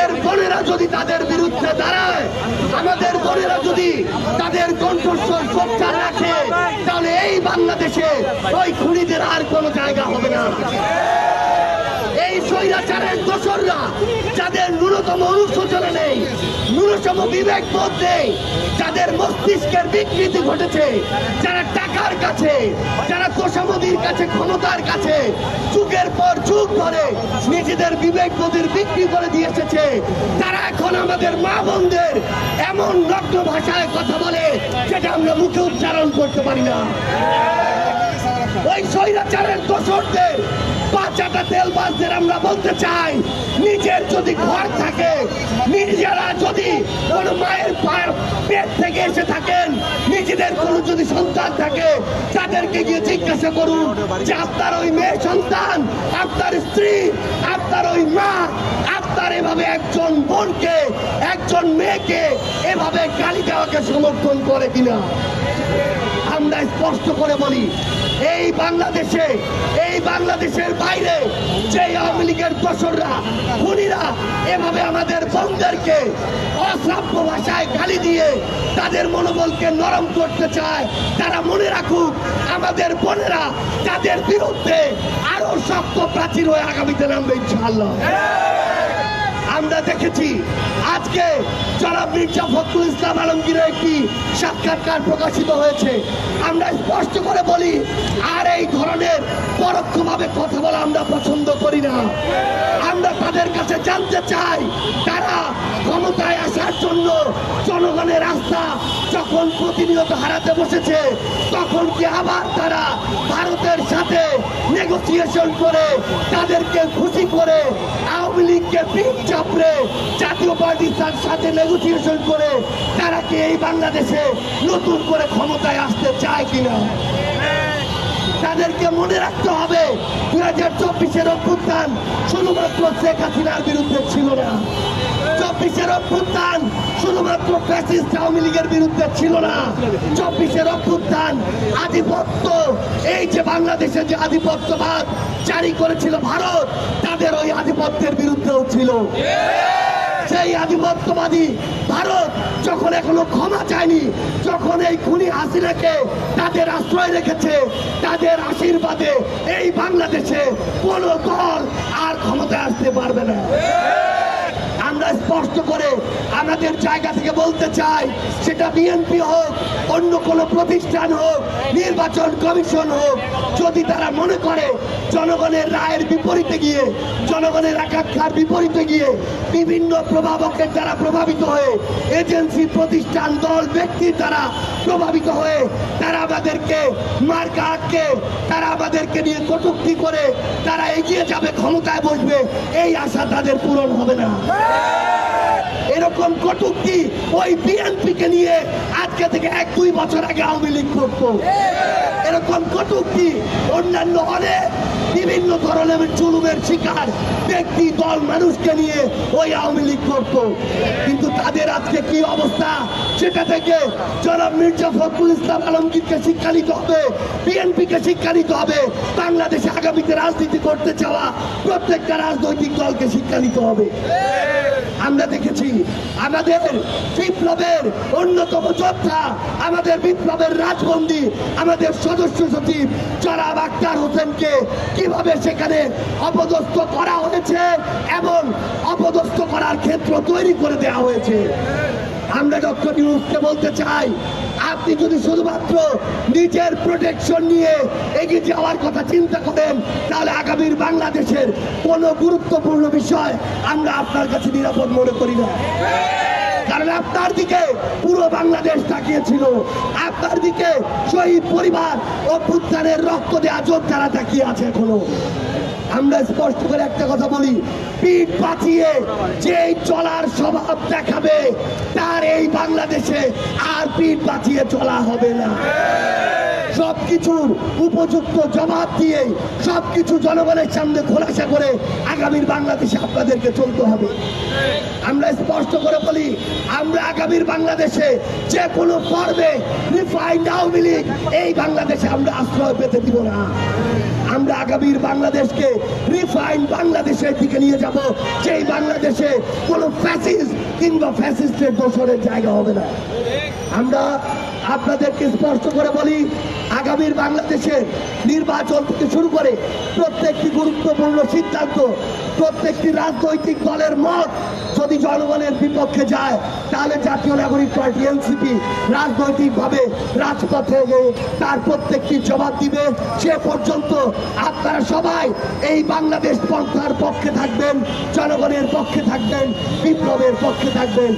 আমাদের বোনেরা যদি তাদের বিরুদ্ধে দাঁড়ায়, আমাদের বোনেরা যদি তাদের কণ্ঠস্বর সোচ্চার রাখে, তাহলে এই বাংলাদেশে ওই খুনিদের আর কোনো জায়গা হবে না। এই স্বৈরাচারের দোসররা যাদের ন্যূনতম অনুশোচনা নেই, ন্যূনতম বিবেক বোধ নেই, যাদের মস্তিষ্কের বিকৃতি ঘটেছে, যারা টাকার কাছে, যারা তোষামদির কাছে, ক্ষমতার কাছে, যুগের পর যুগ ধরে নিজেদের বিবেক বোধের বিক্রি করে দিয়ে এসেছে, তারা এখন আমাদের মা বোনদের এমন নগ্ন ভাষায় কথা বলে, যেটা আমরা মুখে উচ্চারণ করতে পারি না। ওই স্বৈরাচারের দোষরদের, বাচ্চাটা তেলবাসদের আমরা বলতে চাই, নিজের যদি ঘর থাকে, নিজেরা যদি কোন মায়ের পায়ের পেট থেকে এসে থাকেন নিজেদের কোন যদি সন্তান থাকে, তাদেরকে গিয়ে জিজ্ঞাসা করুন যে আপনার ওই মেয়ে সন্তান, আপনার স্ত্রী, আপনার ওই মা, আপনার এভাবে একজন বোনকে, একজন মেয়েকে এভাবে গালি দেওয়াকে সমর্থন করে কিনা? আমরা স্পষ্ট করে বলি, এই বাংলাদেশে, এই বাংলাদেশের বাইরে যে আওয়ামী লীগের দোসররা, খুনিরা এভাবে আমাদের বন্ধেরকে অশ্রাব্য ভাষায় গালি দিয়ে তাদের মনোবলকে নরম করতে চায়, তারা মনে রাখুক আমাদের বোনেরা তাদের বিরুদ্ধে আরও শক্ত প্রাচীর হয়ে আগামীতে নামবে ইনশাআল্লাহ। আমরা দেখেছি আজকে জনাব মির্জা ফখরুল ইসলাম আলমগীরের একটি সাক্ষাৎকার প্রকাশিত হয়েছে। আমরা স্পষ্ট করে বলি, আর এই ধরনের পরোক্ষভাবে কথা বলা আমরা পছন্দ করি না। জন্য জনগণের আস্থা যখন প্রতিনিয়ত হারাতে বসেছে, তখন কি আবার তারা ভারতের সাথে নেগোসিয়েশন করে তাদেরকে খুশি করে আওয়ামী লীগকে পিঠ চাপড়ে জাতীয় পার্টির সাথে নেগোসিয়েশন করে তারা কি এই বাংলাদেশে নতুন করে ক্ষমতায় আসতে চায় কিনা? তাদেরকে মনে রাখতে হবে, দুই হাজার চব্বিশের অভ্যুত্থান শুধুমাত্র শেখ হাসিনার বিরুদ্ধে ছিল না। চব্বিশের অভ্যুত্থান এই যে যে আধিপত্যবাদ সেই আধিপত্যবাদী ভারত যখন এখনও ক্ষমা চায়নি, যখন এই খুনি হাসিনাকে তাদের আশ্রয় রেখেছে, তাদের আশীর্বাদে এই বাংলাদেশে কোন দল আর ক্ষমতায় আসতে পারবে না। স্পষ্ট করে আমাদের জায়গা থেকে বলতে চাই, সেটা বিএনপি হোক, অন্য কোনো প্রতিষ্ঠান হোক, নির্বাচন কমিশন হোক, যদি তারা মনে করে জনগণের রায়ের বিপরীতে গিয়ে, জনগণের আকাঙ্ক্ষার বিপরীতে গিয়ে বিভিন্ন প্রভাবকের দ্বারা প্রভাবিত হয়ে এজেন্সি, প্রতিষ্ঠান, দল ব্যক্তির দ্বারা প্রভাবিত হয়ে তারা আমাদেরকে মার্কা আটকে, তারা আমাদেরকে নিয়ে কটুক্তি করে, তারা এগিয়ে যাবে, ক্ষমতায় বসবে, এই আশা তাদের পূরণ হবে না। কটুক্তি ওই বিএনপি কে নিয়ে আজকে থেকে এক, দুই বছর আগে আওয়ামী লীগ করতো। এরকম কটুক্তি অন্যান্য অনেক বিভিন্ন ধরনের জুলুমের শিকার ব্যক্তি, দল, মানুষকে নিয়ে ওই আওয়ামী লীগ করত। কিন্তু তাদের আজকে কি অবস্থা? সেটা থেকে জনাব মির্জা ফখরুল ইসলাম আলমগীরকে শিক্ষা নিতে হবে, বিএনপিকে শিক্ষা নিতে হবে, বাংলাদেশে আগামীতে রাজনীতি করতে চাওয়া প্রত্যেকটা রাজনৈতিক দলকে শিক্ষা নিতে হবে। আমরা দেখেছি আমাদের বিপ্লবের অন্যতম যোদ্ধা, আমাদের বিপ্লবের রাজবন্দী, আমাদের সদস্য সচিব জনাব আক্তার হোসেনকে কীভাবে সেখানে অপদস্থ করা হয়েছে এবং অপদস্থ করার ক্ষেত্র তৈরি করে দেওয়া হয়েছে। আমরা ডক্টর নিউজকে বলতে চাই, আপনি যদি শুধুমাত্র নিজের প্রোটেকশন নিয়ে এগিয়ে যাওয়ার কথা চিন্তা করেন, তাহলে আগামীর বাংলাদেশের কোনো গুরুত্বপূর্ণ বিষয় আমরা আপনার কাছে নিরাপদ মনে করি না। কারণ আপনার দিকে পুরো বাংলাদেশ তাকিয়েছিল। আপনার দিকে শহীদ পরিবার অভ্যুত্থানের রক্ত দেওয়া যোদ্ধারা তাকিয়ে আছে এখনও। আমরা স্পষ্ট করে একটা কথা বলি। পিঠ পাচিয়ে যে চলার স্বভাব দেখাবে, তার এই বাংলাদেশে আর পিঠ পাচিয়ে চলা হবে না। সবকিছুর উপযুক্ত জবাব দিয়ে সবকিছু জনগণের সামনে খোলাসা করে আগামীর বাংলাদেশে আপনাদেরকে চলতে হবে। আমরা স্পষ্ট করে বলি, আমরা আগামীর বাংলাদেশে যে কোনো পর্বে রিফাইন্ড এই বাংলাদেশে আমরা আশ্রয় পেতে দিব না। আমরা আগামীর বাংলাদেশকে রিফাইন বাংলাদেশের দিকে নিয়ে যাব, যেই বাংলাদেশে কোনো ফ্যাসিস্ট কিংবা ফ্যাসিস্টের দোষরের জায়গা হবে না। আমরা আপনাদেরকে স্পষ্ট করে বলি আগামীর বাংলাদেশের নির্বাচন থেকে শুরু করে প্রত্যেকটি গুরুত্বপূর্ণ সিদ্ধান্ত, প্রত্যেকটি রাজনৈতিক দলের মত যদি জনগণের বিপক্ষে যায়, তাহলে জাতীয় নাগরিক পার্টি, এনসিপি রাজনৈতিকভাবে রাজপথে তার প্রত্যেকটি জবাব দিবে। সে পর্যন্ত আপনারা সবাই এই বাংলাদেশ পন্থার পক্ষে থাকবেন, জনগণের পক্ষে থাকবেন, বিপ্লবের পক্ষে থাকবেন।